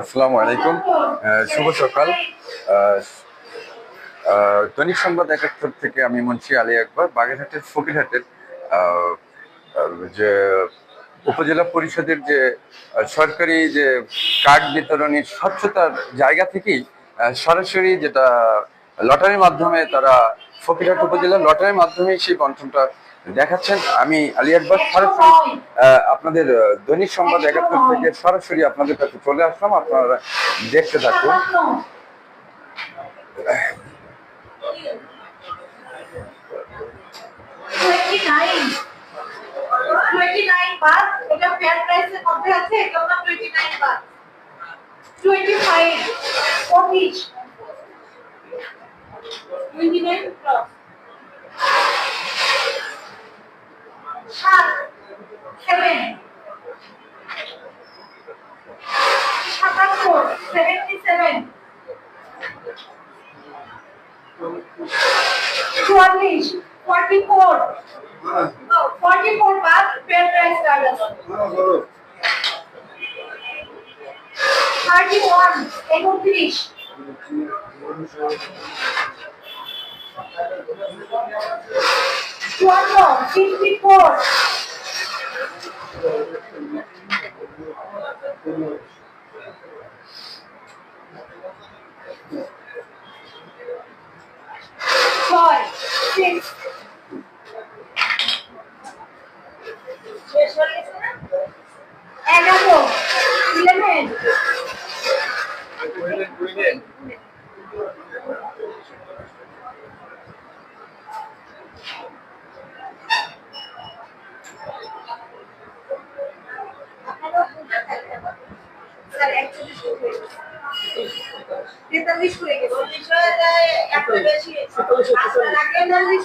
আসসালামু আলাইকুম। শুভ সকাল। দৈনিক সংবাদ একাত্তর থেকে আমি মুন্সি আলী আকবর, বাগেরহাটের ফকিরহাটের যে উপজেলা পরিষদের যে সরকারি যে কার্ড বিতরণের স্বচ্ছতার জায়গা থেকেই সরাসরি যেটা লটারির মাধ্যমে তারা ফকিরহাট উপজেলার লটারির মাধ্যমে সেই বন্টনটা দেখাচ্ছেন আমি আলী আকবর সরাসরি আপনাদের দৈনিক সংবাদ একাত্তর থেকে সরাসরি আপনাদের কাছে চলে আসলাম আপনারা দেখতে থাকুন Twenty-nine. বাদ, এটা এর মধ্যে আছে, এটা বাদ। পঁচিশ। Twenty-nine plus। সাত, চুয়াল্লিশ, forty-four। ফর্টি-ফোর বাদ, fair price card আছে। থার্টি-ওয়ান, একত্রিশ। চুয়ান্ন, fifty-four। ছয়, six। শেষ হয়ে গেছে না? এগারো, হয়ে গেছে। তেতাল্লিশ হয়ে গেছে। হয়ে একটা বেশি। আগে। তেতাল্লিশ।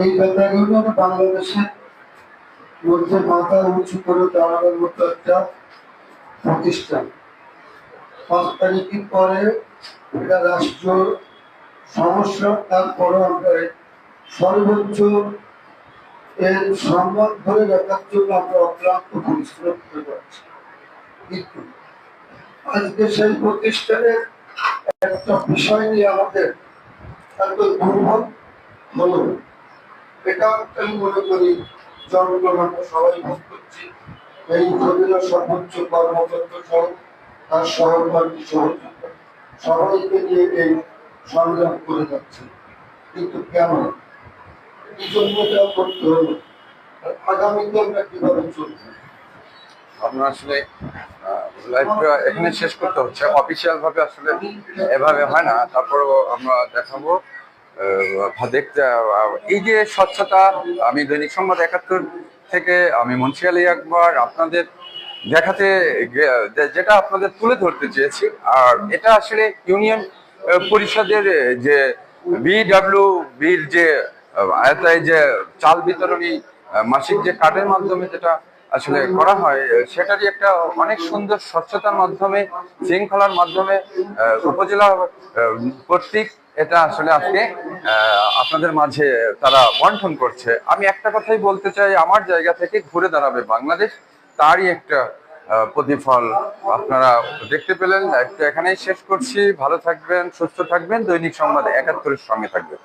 এই বেতার বাংলাদেশের মধ্যে মাথা উঁচু করে দাঁড়ানোর মতো একটা প্রতিষ্ঠান। পাঁচ তারিখের পরে এটা রাষ্ট্র সমস্যা তারপরে আমরা সর্বোচ্চ এর সম্মান ধরে রাখার জন্য আমরা অক্লান্ত পরিশ্রম করে যাচ্ছি। কিন্তু আজকে সেই প্রতিষ্ঠানের একটা বিষয় নিয়ে আমাদের এত দুর্ভোগ হলো। এটা আমি মনে করি জনগণ আমরা সবাই করছি। এই সর্বোচ্চ তার সহকর্মী সবাইকে নিয়ে এই সংগ্রাম করে যাচ্ছে। কিন্তু কেন? কি জন্য এটা করতে হলো আগামীতে আমরা কীভাবে চলবো? আপনার আসলে লাইভটা এখানে শেষ করতে হচ্ছে। অফিসিয়াল ভাবে আসলে এভাবে হয় না। তারপরও আমরা দেখাবো। দেখতে এই যে স্বচ্ছতা, আমি দৈনিক সংবাদ একাত্তর থেকে আমি মুন্সি আলী আকবর আপনাদের দেখাতে যেটা আপনাদের তুলে ধরতে চেয়েছি। আর এটা আসলে ইউনিয়ন পরিষদের যে বিডব্লিউ বির যে আয়তায় যে চাল বিতরণী মাসিক যে কার্ডের মাধ্যমে যেটা আসলে করা হয় সেটারই একটা অনেক সুন্দর স্বচ্ছতার মাধ্যমে, শৃঙ্খলার মাধ্যমে উপজেলা কর্তৃক এটা আসলে আজকে আপনাদের মাঝে তারা বন্টন করছে। আমি একটা কথাই বলতে চাই, আমার জায়গা থেকে ঘুরে দাঁড়াবে বাংলাদেশ, তারই একটা প্রতিফল আপনারা দেখতে পেলেন। লাইভটা এখানেই শেষ করছি। ভালো থাকবেন, সুস্থ থাকবেন। দৈনিক সংবাদ একাত্তরের সঙ্গে থাকবেন